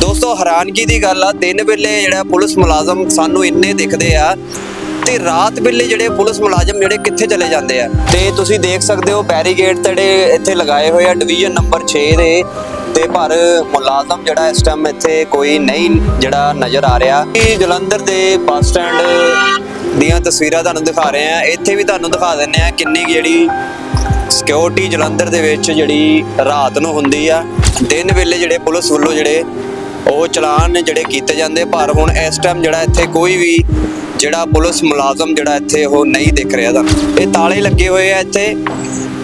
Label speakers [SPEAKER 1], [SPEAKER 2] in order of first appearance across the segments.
[SPEAKER 1] ਦੋਸਤੋ, ਹੈਰਾਨਗੀ ਦੀ ਗੱਲ ਆ, ਦਿਨ ਵੇਲੇ ਜਿਹੜਾ ਪੁਲਿਸ ਮੁਲਾਜ਼ਮ ਸਾਨੂੰ ਇੰਨੇ ਦਿਖਦੇ ਆ ਤੇ ਰਾਤ ਵੇਲੇ ਜਿਹੜੇ ਪੁਲਿਸ ਮੁਲਾਜ਼ਮ ਜਿਹੜੇ ਕਿੱਥੇ ਚਲੇ ਜਾਂਦੇ ਆ? ਤੇ ਤੁਸੀਂ ਦੇਖ ਸਕਦੇ ਹੋ ਬੈਰੀਗੇਡ ਜਿਹੜੇ ਇੱਥੇ ਲਗਾਏ ਹੋਏ ਆ, ਡਿਵੀਜ਼ਨ ਨੰਬਰ 6 ਦੇ। ਤੇ ਪਰ ਮੁਲਾਜ਼ਮ ਜਿਹੜਾ ਇਸ ਟਾਈਮ ਇੱਥੇ ਕੋਈ ਨਹੀਂ ਜਿਹੜਾ ਨਜ਼ਰ ਆ ਰਿਹਾ। ਇਹ ਜਲੰਧਰ ਦੇ ਬੱਸ ਸਟੈਂਡ ਦੀਆਂ ਤਸਵੀਰਾਂ ਤੁਹਾਨੂੰ ਦਿਖਾ ਰਹੇ ਆ। ਇੱਥੇ ਵੀ ਤੁਹਾਨੂੰ ਦਿਖਾ ਦਿੰਨੇ ਆ ਕਿੰਨੀ ਕੁ ਜਿਹੜੀ ਸਿਕਿਉਰਿਟੀ ਜਲੰਧਰ ਦੇ ਵਿੱਚ ਜਿਹੜੀ ਰਾਤ ਨੂੰ ਹੁੰਦੀ ਆ। ਦਿਨ ਵੇਲੇ ਜਿਹੜੇ ਪੁਲਿਸ ਵੱਲੋਂ ਜਿਹੜੇ ਉਹ ਚਲਾਨ ਜਿਹੜੇ ਕੀਤੇ ਜਾਂਦੇ, ਪਰ ਹੁਣ ਇਸ ਟਾਈਮ ਜਿਹੜਾ ਇੱਥੇ ਕੋਈ ਵੀ ਜਿਹੜਾ ਪੁਲਿਸ ਮੁਲਾਜ਼ਮ ਜਿਹੜਾ ਇੱਥੇ ਉਹ ਨਹੀਂ ਦਿਖ ਰਿਹਾ ਤੁਹਾਨੂੰ ਇਹ ਤਾਲੇ ਲੱਗੇ ਹੋਏ ਆ ਇੱਥੇ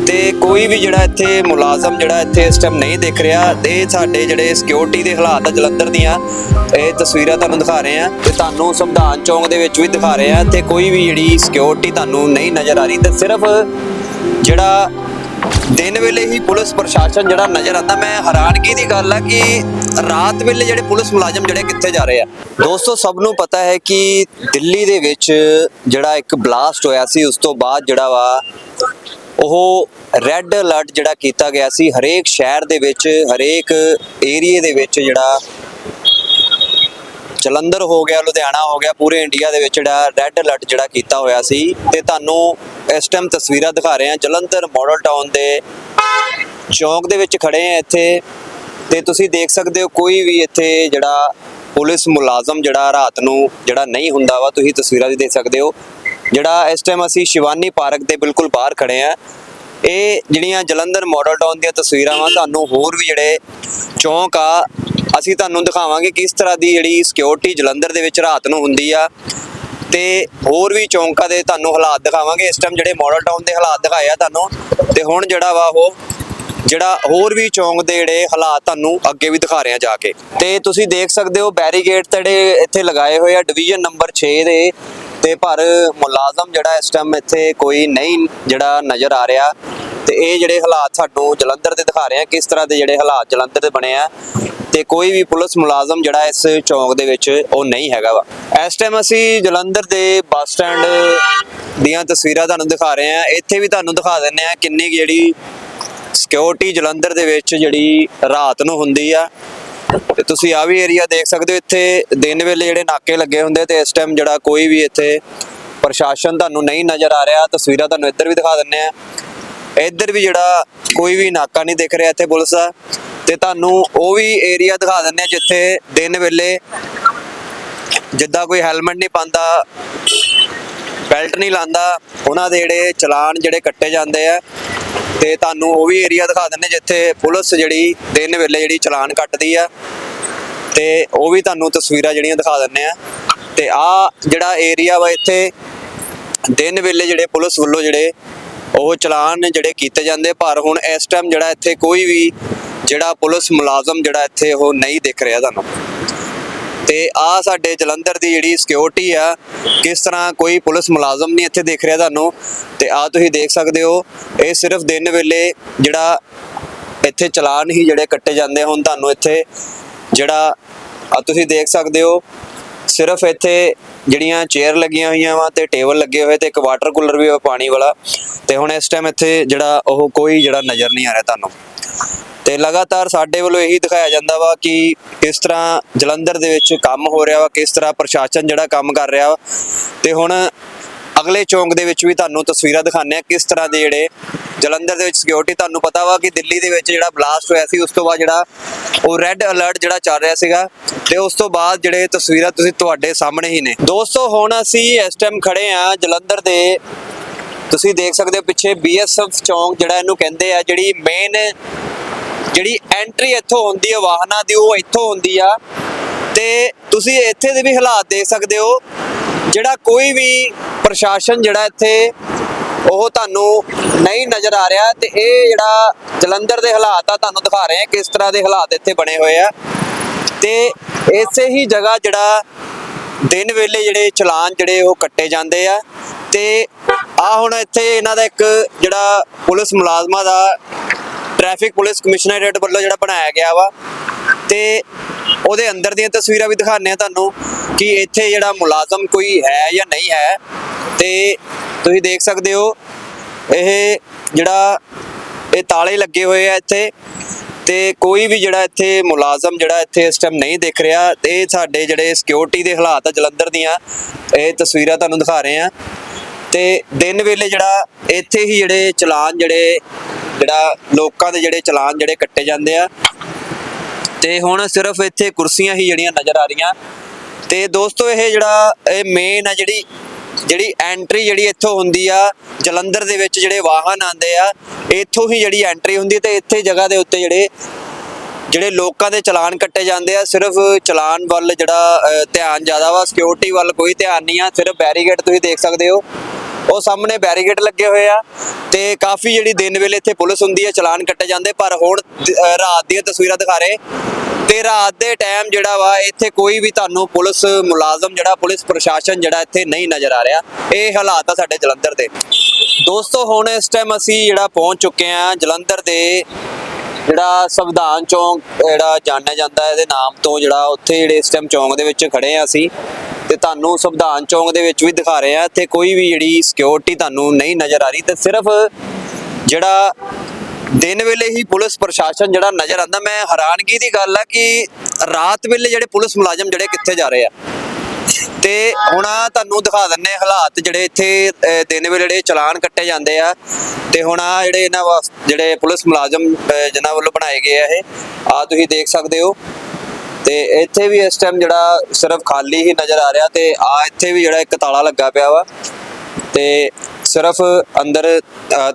[SPEAKER 1] ਤੇ ਕੋਈ ਵੀ ਜਿਹੜਾ ਇੱਥੇ ਮੁਲਾਜ਼ਮ ਜਿਹੜਾ ਇੱਥੇ ਇਸ ਟਾਈਮ ਨਹੀਂ ਦਿਖ ਰਿਹਾ। ਤੇ ਸਾਡੇ ਜਿਹੜੇ ਸਿਕਿਉਰਿਟੀ ਦੇ ਹਾਲਾਤ ਆ ਜਲੰਧਰ ਦੀਆਂ, ਇਹ ਤਸਵੀਰਾਂ ਤੁਹਾਨੂੰ ਦਿਖਾ ਰਹੇ ਆ ਤੇ ਤੁਹਾਨੂੰ ਸੰਵਿਧਾਨ ਚੌਂਕ ਦੇ ਵਿੱਚ ਵੀ ਦਿਖਾ ਰਹੇ ਆ। ਤੇ ਕੋਈ ਵੀ ਜਿਹੜੀ ਸਿਕਿਉਰਿਟੀ ਤੁਹਾਨੂੰ ਨਹੀਂ ਨਜ਼ਰ ਆ ਰਹੀ ਤੇ ਸਿਰਫ ਜਿਹੜਾ ਦਿਨ ਵੇਲੇ ਹੀ ਪੁਲਿਸ ਪ੍ਰਸ਼ਾਸਨ ਜਿਹੜਾ ਨਜ਼ਰ ਆਉਂਦਾ, ਮੈਂ ਹੈਰਾਨਗੀ ਦੀ ਗੱਲ ਆ ਕਿ ਰਾਤ ਵੇਲੇ ਜਿਹੜੇ ਪੁਲਿਸ ਮੁਲਾਜ਼ਮ ਜਿਹੜੇ ਕਿੱਥੇ ਜਾ ਰਹੇ ਆ? ਦੋਸਤੋ, ਸਭ ਨੂੰ ਪਤਾ ਹੈ ਕਿ ਦਿੱਲੀ ਦੇ ਵਿੱਚ ਜਿਹੜਾ ਇੱਕ ਬਲਾਸਟ ਹੋਇਆ ਸੀ, ਉਸ ਤੋਂ ਬਾਅਦ ਜਿਹੜਾ ਵਾ, ਉਹ ਰੈੱਡ ਅਲਰਟ ਜਿਹੜਾ ਕੀਤਾ ਗਿਆ ਸੀ, ਹਰੇਕ ਸ਼ਹਿਰ ਦੇ ਵਿੱਚ, ਹਰੇਕ ਏਰੀਏ ਦੇ ਵਿੱਚ ਜਿਹੜਾ ਜਲੰਧਰ ਹੋ ਗਿਆ, ਲੁਧਿਆਣਾ ਹੋ ਗਿਆ, ਪੂਰੇ ਇੰਡੀਆ ਦੇ ਵਿੱਚ ਜਿਹੜਾ ਰੈੱਡ ਅਲਰਟ ਜਿਹੜਾ ਕੀਤਾ ਹੋਇਆ ਸੀ। ਤੇ ਤੁਹਾਨੂੰ ਇਸ ਟਾਈਮ ਤਸਵੀਰਾਂ ਦਿਖਾ ਰਹੇ ਹਾਂ। ਜਲੰਧਰ ਮਾਡਲ ਟਾਊਨ ਦੇ ਚੌਂਕ ਦੇ ਵਿੱਚ ਖੜੇ ਆ ਇੱਥੇ। ਤੇ ਤੁਸੀਂ ਦੇਖ ਸਕਦੇ ਹੋ, ਕੋਈ ਵੀ ਇੱਥੇ ਜਿਹੜਾ ਪੁਲਿਸ ਮੁਲਾਜ਼ਮ ਜਿਹੜਾ ਰਾਤ ਨੂੰ ਜਿਹੜਾ ਨਹੀਂ ਹੁੰਦਾ ਵਾ, ਤੁਸੀਂ ਤਸਵੀਰਾਂ ਵੀ ਦੇਖ ਸਕਦੇ ਹੋ। ਜਿਹੜਾ ਇਸ ਟਾਈਮ ਅਸੀਂ ਸ਼ਿਵਾਨੀ ਪਾਰਕ ਦੇ ਬਿਲਕੁਲ ਬਾਹਰ ਖੜੇ ਆ ਇਹ ਜਿਹੜੀਆਂ ਜਲੰਧਰ ਮਾਡਲ ਟਾਊਨ ਦੀਆਂ ਤਸਵੀਰਾਂ ਵਾ, ਤੁਹਾਨੂੰ ਹੋਰ ਵੀ ਜਿਹੜੇ ਚੌਂਕ ਆ, ਅਸੀਂ ਤੁਹਾਨੂੰ ਦਿਖਾਵਾਂਗੇ ਕਿਸ ਤਰ੍ਹਾਂ ਦੀ ਜਿਹੜੀ ਸਿਕਿਉਰਿਟੀ ਜਲੰਧਰ ਦੇ ਵਿੱਚ ਰਾਤ ਨੂੰ ਹੁੰਦੀ ਆ। ਤੇ ਹੋਰ ਵੀ ਚੌਂਕਾਂ ਦੇ ਤੁਹਾਨੂੰ ਹਾਲਾਤ ਦਿਖਾਵਾਂਗੇ। ਇਸ ਟਾਈਮ ਜਿਹੜੇ ਮਾਡਲ ਟਾਊਨ ਦੇ ਹਾਲਾਤ ਦਿਖਾਏ ਆ ਤੁਹਾਨੂੰ, ਤੇ ਹੁਣ ਜਿਹੜਾ ਵਾ ਉਹ, ਜਿਹੜਾ ਹੋਰ ਵੀ ਚੌਂਕ ਦੇ ਜਿਹੜੇ ਹਾਲਾਤ ਤੁਹਾਨੂੰ ਅੱਗੇ ਵੀ ਦਿਖਾ ਰਹੇ ਆ ਜਾ ਕੇ। ਤੇ ਤੁਸੀਂ ਦੇਖ ਸਕਦੇ ਹੋ ਬੈਰੀਗੇਡ ਜਿਹੜੇ ਇੱਥੇ ਲਗਾਏ ਹੋਏ ਆ ਡਿਵੀਜ਼ਨ ਨੰਬਰ 6 ਦੇ। ਤੇ ਪਰ ਮੁਲਾਜ਼ਮ ਜਿਹੜਾ ਇਸ ਟਾਈਮ ਇੱਥੇ ਕੋਈ ਨਹੀਂ ਜਿਹੜਾ ਨਜ਼ਰ ਆ ਰਿਹਾ ਤੇ ਇਹ ਜਿਹੜੇ ਹਾਲਾਤ ਸਾਨੂੰ ਜਲੰਧਰ ਦੇ ਦਿਖਾ ਰਹੇ ਆ, ਕਿਸ ਤਰ੍ਹਾਂ ਦੇ ਜਿਹੜੇ ਹਾਲਾਤ ਜਲੰਧਰ ਦੇ ਬਣੇ ਆ ਤੇ ਕੋਈ ਵੀ ਪੁਲਿਸ ਮੁਲਾਜ਼ਮ ਜਿਹੜਾ ਇਸ ਚੌਂਕ ਦੇ ਵਿੱਚ ਉਹ ਨਹੀਂ ਹੈਗਾ ਵਾ। ਇਸ ਟਾਈਮ ਅਸੀਂ ਜਲੰਧਰ ਦੇ ਬੱਸ ਸਟੈਂਡ ਦੀਆਂ ਤਸਵੀਰਾਂ ਤੁਹਾਨੂੰ ਦਿਖਾ ਰਹੇ ਆ। ਇੱਥੇ ਵੀ ਤੁਹਾਨੂੰ ਦਿਖਾ ਦਿੰਨੇ ਆ ਕਿੰਨੀ ਕੁ ਜਿਹੜੀ ਸਿਕਿਉਰਿਟੀ ਜਲੰਧਰ ਦੇ ਵਿੱਚ ਜਿਹੜੀ ਰਾਤ ਨੂੰ ਹੁੰਦੀ ਆ ਤੇ ਤੁਸੀਂ ਆ ਵੀ ਏਰੀਆ ਦੇਖ ਸਕਦੇ ਹੋ, ਇੱਥੇ ਦਿਨ ਵੇਲੇ ਜਿਹੜੇ ਨਾਕੇ ਲੱਗੇ ਹੁੰਦੇ ਤੇ ਇਸ ਟਾਈਮ ਜਿਹੜਾ ਕੋਈ ਵੀ ਇੱਥੇ ਪ੍ਰਸ਼ਾਸਨ ਤੁਹਾਨੂੰ ਨਹੀਂ ਨਜ਼ਰ ਆ ਰਿਹਾ, ਤਸਵੀਰਾਂ ਤੁਹਾਨੂੰ ਇੱਧਰ ਵੀ ਦਿਖਾ ਦਿੰਨੇ ਆ। ਇੱਧਰ ਵੀ ਜਿਹੜਾ ਕੋਈ ਵੀ ਨਾਕਾ ਨਹੀਂ ਦਿਖ ਰਿਹਾ ਇੱਥੇ ਪੁਲਿਸ ਦਾ, ਤੇ ਤੁਹਾਨੂੰ ਉਹ ਵੀ ਏਰੀਆ ਦਿਖਾ ਦਿੰਨੇ ਆ ਜਿੱਥੇ ਦਿਨ ਵੇਲੇ ਜਿੱਦਾਂ ਕੋਈ ਹੈਲਮਟ ਨਹੀਂ ਪਾਉਂਦਾ ਬੈਲਟ ਨਹੀਂ ਲਾਉਂਦਾ, ਉਹਨਾਂ ਦੇ ਜਿਹੜੇ ਚਲਾਨ ਜਿਹੜੇ ਕੱਟੇ ਜਾਂਦੇ ਆ ਤੇ ਤੁਹਾਨੂੰ ਉਹ ਵੀ ਏਰੀਆ ਦਿਖਾ ਦਿੰਨੇ ਜਿੱਥੇ ਪੁਲਿਸ ਜਿਹੜੀ ਦਿਨ ਵੇਲੇ ਜਿਹੜੀ ਚਲਾਨ ਕੱਟਦੀ ਆ। ਤੇ ਉਹ ਵੀ ਤੁਹਾਨੂੰ ਤਸਵੀਰਾਂ ਜਿਹੜੀਆਂ ਦਿਖਾ ਦਿੰਨੇ ਆ ਤੇ ਆ ਜਿਹੜਾ ਏਰੀਆ ਵਾ ਇੱਥੇ, ਦਿਨ ਵੇਲੇ ਜਿਹੜੇ ਪੁਲਿਸ ਵੱਲੋਂ ਜਿਹੜੇ ਉਹ ਚਲਾਨ ਜਿਹੜੇ ਕੀਤੇ ਜਾਂਦੇ, ਪਰ ਹੁਣ ਇਸ ਟਾਈਮ ਜਿਹੜਾ ਇੱਥੇ ਕੋਈ ਵੀ ਜਿਹੜਾ ਪੁਲਿਸ ਮੁਲਾਜ਼ਮ ਜਿਹੜਾ ਇੱਥੇ ਉਹ ਨਹੀਂ ਦਿਖ ਰਿਹਾ ਤੁਹਾਨੂੰ। ਤੇ ਆ ਸਾਡੇ ਜਲੰਧਰ ਦੀ ਜਿਹੜੀ ਸਿਕਿਉਰਿਟੀ ਆ, ਕਿਸ ਤਰ੍ਹਾਂ ਕੋਈ ਪੁਲਿਸ ਮੁਲਾਜ਼ਮ ਨਹੀਂ ਇੱਥੇ ਦੇਖ ਰਿਹਾ ਤੁਹਾਨੂੰ, ਤੇ ਆ ਤੁਸੀਂ ਦੇਖ ਸਕਦੇ ਹੋ, ਇਹ ਸਿਰਫ ਦਿਨ ਵੇਲੇ ਜਿਹੜਾ ਇੱਥੇ ਚਲਾਨ ਹੀ ਜਿਹੜੇ ਕੱਟੇ ਜਾਂਦੇ ਹੁਣ ਤੁਹਾਨੂੰ ਇੱਥੇ, ਜਿਹੜਾ ਆ ਤੁਸੀਂ ਦੇਖ ਸਕਦੇ ਹੋ, ਸਿਰਫ ਇੱਥੇ ਜਿਹੜੀਆਂ ਚੇਅਰ ਲੱਗੀਆਂ ਹੋਈਆਂ ਵਾ ਤੇ ਟੇਬਲ ਲੱਗੇ ਹੋਏ ਤੇ ਇੱਕ ਵਾਟਰ ਕੂਲਰ ਵੀ ਆ ਪਾਣੀ ਵਾਲਾ, ਤੇ ਹੁਣ ਇਸ ਟਾਈਮ ਇੱਥੇ ਜਿਹੜਾ ਉਹ ਕੋਈ ਜਿਹੜਾ ਨਜ਼ਰ ਨਹੀਂ ਆ ਰਿਹਾ ਤੁਹਾਨੂੰ। ਤੇ ਲਗਾਤਾਰ ਸਾਡੇ ਵੱਲੋਂ ਇਹੀ ਦਿਖਾਇਆ ਜਾਂਦਾ ਵਾ ਕਿ ਕਿਸ ਤਰ੍ਹਾਂ ਜਲੰਧਰ ਦੇ ਵਿੱਚ ਕੰਮ ਹੋ ਰਿਹਾ ਵਾ, ਕਿਸ ਤਰ੍ਹਾਂ ਪ੍ਰਸ਼ਾਸਨ ਜਿਹੜਾ ਕੰਮ ਕਰ ਰਿਹਾ ਵਾ। ਤੇ ਹੁਣ ਅਗਲੇ ਚੌਂਕ ਦੇ ਵਿੱਚ ਵੀ ਤੁਹਾਨੂੰ ਤਸਵੀਰਾਂ ਦਿਖਾਉਂਦੇ ਆ ਕਿਸ ਤਰ੍ਹਾਂ ਦੇ ਜਿਹੜੇ ਜਲੰਧਰ ਦੇ ਵਿੱਚ ਸਿਕਿਉਰਿਟੀ ਤੁਹਾਨੂੰ ਪਤਾ ਵਾ ਕਿ ਦਿੱਲੀ ਦੇ ਵਿੱਚ ਜਿਹੜਾ ਬਲਾਸਟ ਹੋਇਆ ਸੀ, ਉਸ ਤੋਂ ਬਾਅਦ ਜਿਹੜਾ ਉਹ ਰੈੱਡ ਅਲਰਟ ਜਿਹੜਾ ਚੱਲ ਰਿਹਾ ਸੀਗਾ। ਤੇ ਉਸ ਤੋਂ ਬਾਅਦ ਜਿਹੜੇ ਤਸਵੀਰਾਂ ਤੁਸੀਂ ਤੁਹਾਡੇ ਸਾਹਮਣੇ ਹੀ ਨੇ। ਦੋਸਤੋ, ਹੁਣ ਅਸੀਂ ਇਸ ਟਾਈਮ ਖੜੇ ਆ ਜਲੰਧਰ ਦੇ। ਤੁਸੀਂ ਦੇਖ ਸਕਦੇ ਹੋ ਪਿੱਛੇ ਬੀਐਸਐਫ ਚੌਂਕ ਜਿਹੜਾ ਇਹਨੂੰ ਕਹਿੰਦੇ ਆ, ਜਿਹੜੀ ਮੇਨ ਜਿਹੜੀ ਐਂਟਰੀ ਇੱਥੋਂ ਹੁੰਦੀ ਹੈ ਵਾਹਨਾਂ ਦੀ, ਉਹ ਇੱਥੋਂ ਹੁੰਦੀ ਆ। ਤੇ ਤੁਸੀਂ ਇੱਥੇ ਦੇ ਵੀ ਹਾਲਾਤ ਦੇਖ ਸਕਦੇ ਹੋ। ਜਿਹੜਾ ਕੋਈ ਵੀ ਪ੍ਰਸ਼ਾਸਨ ਜਿਹੜਾ ਇੱਥੇ, ਉਹ ਤੁਹਾਨੂੰ ਨਹੀਂ ਨਜ਼ਰ ਆ ਰਿਹਾ। ਤੇ ਇਹ ਜਿਹੜਾ ਜਲੰਧਰ ਦੇ ਹਾਲਾਤ ਆ, ਤੁਹਾਨੂੰ ਦਿਖਾ ਰਹੇ ਆ ਕਿਸ ਤਰ੍ਹਾਂ ਦੇ ਹਾਲਾਤ ਇੱਥੇ ਬਣੇ ਹੋਏ ਆ। ਤੇ ਇਸੇ ਹੀ ਜਗ੍ਹਾ ਜਿਹੜਾ ਦਿਨ ਵੇਲੇ ਜਿਹੜੇ ਚਲਾਨ ਜਿਹੜੇ ਉਹ ਕੱਟੇ ਜਾਂਦੇ ਆ। ਤੇ ਆ ਹੁਣ ਇੱਥੇ ਇਹਨਾਂ ਦਾ ਇੱਕ ਜਿਹੜਾ ਪੁਲਿਸ ਮੁਲਾਜ਼ਮਾਂ ਦਾ ਟ੍ਰੈਫਿਕ ਪੁਲਿਸ ਕਮਿਸ਼ਨਰੇਟ ਵੱਲੋਂ ਜਿਹੜਾ ਬਣਾਇਆ ਗਿਆ ਵਾ ਤੇ ਉਹਦੇ ਅੰਦਰ ਦੀਆਂ ਤਸਵੀਰਾਂ ਵੀ ਦਿਖਾਉਂਦੇ ਆ ਤੁਹਾਨੂੰ ਕਿ ਇੱਥੇ ਜਿਹੜਾ ਮੁਲਾਜ਼ਮ ਕੋਈ ਹੈ ਜਾਂ ਨਹੀਂ ਹੈ ਤੇ ਤੁਸੀਂ ਦੇਖ ਸਕਦੇ ਹੋ, ਇਹ ਜਿਹੜਾ ਇਹ ਤਾਲੇ ਲੱਗੇ ਹੋਏ ਆ ਇੱਥੇ ਤੇ ਕੋਈ ਵੀ ਜਿਹੜਾ ਇੱਥੇ ਮੁਲਾਜ਼ਮ ਜਿਹੜਾ ਇੱਥੇ ਇਸ ਟਾਈਮ ਨਹੀਂ ਦਿਖ ਰਿਹਾ ਤੇ ਇਹ ਸਾਡੇ ਜਿਹੜੇ ਸਿਕਿਉਰਿਟੀ ਦੇ ਹਾਲਾਤ ਆ ਜਲੰਧਰ ਦੀਆਂ, ਇਹ ਤਸਵੀਰਾਂ ਤੁਹਾਨੂੰ ਦਿਖਾ ਰਹੇ ਆ ਤੇ ਦਿਨ ਵੇਲੇ ਜਿਹੜਾ ਇੱਥੇ ਹੀ ਜਿਹੜੇ ਚਲਾਨ ਜਿਹੜੇ ਜਿਹੜਾ ਲੋਕਾਂ ਦੇ ਜਿਹੜੇ ਚਲਾਨ ਜਿਹੜੇ ਕੱਟੇ ਜਾਂਦੇ ਆ। ਤੇ ਹੁਣ ਸਿਰਫ ਇੱਥੇ ਕੁਰਸੀਆਂ ਹੀ ਜਿਹੜੀਆਂ ਨਜ਼ਰ ਆ ਰਹੀਆਂ। ਤੇ ਦੋਸਤੋ, ਇਹ ਜਿਹੜਾ ਇਹ ਮੇਨ ਆ ਜਿਹੜੀ ਜਿਹੜੀ ਐਂਟਰੀ ਜਿਹੜੀ ਇੱਥੋਂ ਹੁੰਦੀ ਆ, ਜਲੰਧਰ ਦੇ ਵਿੱਚ ਜਿਹੜੇ ਵਾਹਨ ਆਉਂਦੇ ਆ, ਇੱਥੋਂ ਹੀ ਜਿਹੜੀ ਐਂਟਰੀ ਹੁੰਦੀ ਤੇ ਇੱਥੇ ਜਗ੍ਹਾ ਦੇ ਉੱਤੇ ਜਿਹੜੇ ਜਿਹੜੇ ਲੋਕਾਂ ਦੇ ਚਲਾਨ ਕੱਟੇ ਜਾਂਦੇ ਆ। ਸਿਰਫ ਚਲਾਨ ਵੱਲ ਜਿਹੜਾ ਧਿਆਨ ਜ਼ਿਆਦਾ ਵਾ। ਸਿਕਿਉਰਿਟੀ ਵੱਲ ਕੋਈ ਧਿਆਨ ਨਹੀਂ ਆ। ਸਿਰਫ ਬੈਰੀਗੇਡ ਤੁਸੀਂ ਦੇਖ ਸਕਦੇ ਹੋ। ਉਹ ਸਾਹਮਣੇ ਬੈਰੀਗੇਡ ਲੱਗੇ ਹੋਏ ਆ ਤੇ ਕਾਫੀ ਜਿਹੜੀ ਦਿਨ ਵੇਲੇ ਇੱਥੇ ਪੁਲਿਸ ਹੁੰਦੀ ਹੈ, ਚਲਾਨ ਕੱਟੇ ਜਾਂਦੇ, ਪਰ ਹੁਣ ਰਾਤ ਦੀਆਂ ਤਸਵੀਰਾਂ ਦਿਖਾ ਰਹੇ। ਤੇ ਰਾਤ ਦੇ ਟਾਈਮ ਜਿਹੜਾ ਵਾ, ਇੱਥੇ ਕੋਈ ਵੀ ਤੁਹਾਨੂੰ ਪੁਲਿਸ ਮੁਲਾਜ਼ਮ ਜਿਹੜਾ, ਪੁਲਿਸ ਪ੍ਰਸ਼ਾਸਨ ਜਿਹੜਾ ਇੱਥੇ ਨਹੀਂ ਨਜ਼ਰ ਆ ਰਿਹਾ। ਇਹ ਹਾਲਾਤ ਆ ਸਾਡੇ ਜਲੰਧਰ ਦੇ। ਦੋਸਤੋ, ਹੁਣ ਇਸ ਟਾਈਮ ਅਸੀਂ ਜਿਹੜਾ ਪਹੁੰਚ ਚੁੱਕੇ ਆ ਜਲੰਧਰ ਦੇ ਜਿਹੜਾ ਸੰਵਿਧਾਨ ਚੌਂਕ, ਜਿਹੜਾ ਜਾਣਿਆ ਜਾਂਦਾ ਇਹਦੇ ਨਾਮ ਤੋਂ ਜਿਹੜਾ ਉੱਥੇ ਜਿਹੜੇ ਇਸ ਟਾਈਮ ਚੌਂਕ ਦੇ ਵਿੱਚ ਖੜੇ ਆ ਅਸੀਂ। ਤੇ ਤੁਹਾਨੂੰ ਸੰਵਿਧਾਨ ਚੌਂਕ ਦੇ ਵਿੱਚ ਵੀ ਦਿਖਾ ਰਹੇ ਆ। ਇੱਥੇ ਕੋਈ ਵੀ ਜਿਹੜੀ ਸਿਕਿਉਰਿਟੀ ਤੁਹਾਨੂੰ ਨਹੀਂ ਨਜ਼ਰ ਆ ਰਹੀ ਤੇ ਸਿਰਫ ਜਿਹੜਾ ਦਿਨ ਵੇਲੇ ਹੀ ਪੁਲਿਸ ਪ੍ਰਸ਼ਾਸਨ ਜਿਹੜਾ ਨਜ਼ਰ ਆਂਦਾ ਮੈਂ ਹੈਰਾਨਗੀ ਦੀ ਗੱਲ ਆ ਕਿ ਰਾਤ ਵੇਲੇ ਜਿਹੜੇ ਪੁਲਿਸ ਮੁਲਾਜ਼ਮ ਜਿਹੜੇ ਕਿੱਥੇ ਜਾ ਰਹੇ ਆ। ਤੇ ਹੁਣ ਤੁਹਾਨੂੰ ਦਿਖਾ ਦਿੰਨੇ ਹਾਲਾਤ ਜਿਹੜੇ ਇੱਥੇ ਦਿਨ ਵੇਲੇ ਜਿਹੜੇ ਚਲਾਨ ਕੱਟੇ ਜਾਂਦੇ ਆ। ਤੇ ਹੁਣ ਆ ਜਿਹੜੇ ਇਹਨਾਂ ਵਾਸ ਜਿਹੜੇ ਪੁਲਿਸ ਮੁਲਾਜ਼ਮ ਅਹ, ਜਿਨ੍ਹਾਂ ਵੱਲੋਂ ਬਣਾਏ ਗਏ ਆ ਇਹ ਆ ਤੁਸੀਂ ਦੇਖ ਸਕਦੇ ਹੋ। ਤੇ ਇੱਥੇ ਵੀ ਇਸ ਟਾਈਮ ਜਿਹੜਾ ਸਿਰਫ ਖਾਲੀ ਹੀ ਨਜ਼ਰ ਆ ਰਿਹਾ ਤੇ ਆ ਇੱਥੇ ਵੀ ਜਿਹੜਾ ਇੱਕ ਤਾਲਾ ਲੱਗਾ ਪਿਆ ਵਾ ਤੇ ਸਿਰਫ ਅੰਦਰ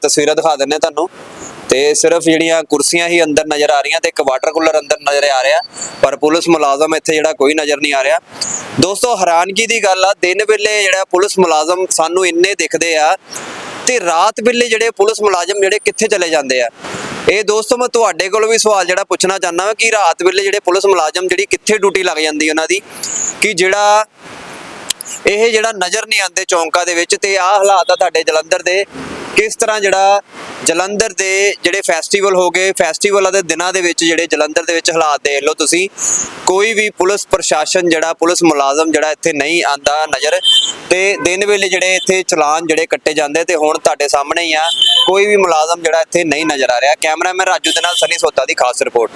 [SPEAKER 1] ਤਸਵੀਰਾਂ ਦਿਖਾ ਦਿੰਨੇ ਤੁਹਾਨੂੰ। ਤੇ ਸਿਰਫ ਜਿਹੜੀਆਂ ਕੁਰਸੀਆਂ ਹੀ ਅੰਦਰ ਨਜ਼ਰ ਆ ਰਹੀਆਂ ਤੇ ਇੱਕ ਵਾਟਰ ਕੂਲਰ ਅੰਦਰ ਨਜ਼ਰ ਆ ਰਿਹਾ, ਪਰ ਪੁਲਿਸ ਮੁਲਾਜ਼ਮ ਇੱਥੇ ਜਿਹੜਾ ਕੋਈ ਨਜ਼ਰ ਨਹੀਂ ਆ ਰਿਹਾ। ਦੋਸਤੋ, ਹੈਰਾਨਗੀ ਦੀ ਗੱਲ ਆ, ਦਿਨ ਵੇਲੇ ਜਿਹੜਾ ਪੁਲਿਸ ਮੁਲਾਜ਼ਮ ਸਾਨੂੰ ਇੰਨੇ ਦਿਖਦੇ ਆ ਤੇ ਰਾਤ ਵੇਲੇ ਜਿਹੜੇ ਪੁਲਿਸ ਮੁਲਾਜ਼ਮ ਜਿਹੜੇ ਕਿੱਥੇ ਚਲੇ ਜਾਂਦੇ ਆ? ਇਹ ਦੋਸਤੋ, ਮੈਂ ਤੁਹਾਡੇ ਕੋਲੋਂ ਵੀ ਸਵਾਲ ਜਿਹੜਾ ਪੁੱਛਣਾ ਚਾਹੁੰਦਾ ਹਾਂ ਕਿ ਰਾਤ ਵੇਲੇ ਜਿਹੜੇ ਪੁਲਿਸ ਮੁਲਾਜ਼ਮ ਜਿਹੜੀ ਕਿੱਥੇ ਡਿਊਟੀ ਲੱਗ ਜਾਂਦੀ ਉਹਨਾਂ ਦੀ, ਕਿ ਜਿਹੜਾ ਇਹ ਜਿਹੜਾ ਨਜ਼ਰ ਨਹੀਂ ਆਉਂਦੇ ਚੌਂਕਾਂ ਦੇ ਵਿੱਚ ਤੇ ਆਹ ਹਾਲਾਤ ਆ ਤੁਹਾਡੇ ਜਲੰਧਰ ਦੇ ਕਿਸ ਤਰ੍ਹਾਂ ਜਿਹੜਾ ਜਲੰਧਰ ਦੇ ਜਿਹੜੇ ਫੈਸਟੀਵਲ ਹੋ ਗਏ ਫੈਸਟੀਵਲਾਂ ਦੇ ਦਿਨਾਂ ਦੇ ਵਿੱਚ ਜਿਹੜੇ ਜਲੰਧਰ ਦੇ ਵਿੱਚ ਹਾਲਾਤ ਦੇਖ ਲਓ ਤੁਸੀਂ, ਕੋਈ ਵੀ ਪੁਲਿਸ ਪ੍ਰਸ਼ਾਸਨ ਜਿਹੜਾ, ਪੁਲਿਸ ਮੁਲਾਜ਼ਮ ਜਿਹੜਾ ਇੱਥੇ ਨਹੀਂ ਆਂਦਾ ਨਜ਼ਰ, ਤੇ ਦਿਨ ਵੇਲੇ ਜਿਹੜੇ ਇੱਥੇ ਚਲਾਨ ਜਿਹੜੇ ਕੱਟੇ ਜਾਂਦੇ ਤੇ ਹੁਣ ਤੁਹਾਡੇ ਸਾਹਮਣੇ ਹੀ ਆ, ਕੋਈ ਵੀ ਮੁਲਾਜ਼ਮ ਜਿਹੜਾ ਇੱਥੇ ਨਹੀਂ ਨਜ਼ਰ ਆ ਰਿਹਾ। ਕੈਮਰਾਮੈਨ ਰਾਜੂ ਦੇ ਨਾਲ ਸਨੀ ਸੋਤਾ ਦੀ ਖਾਸ ਰਿਪੋਰਟ।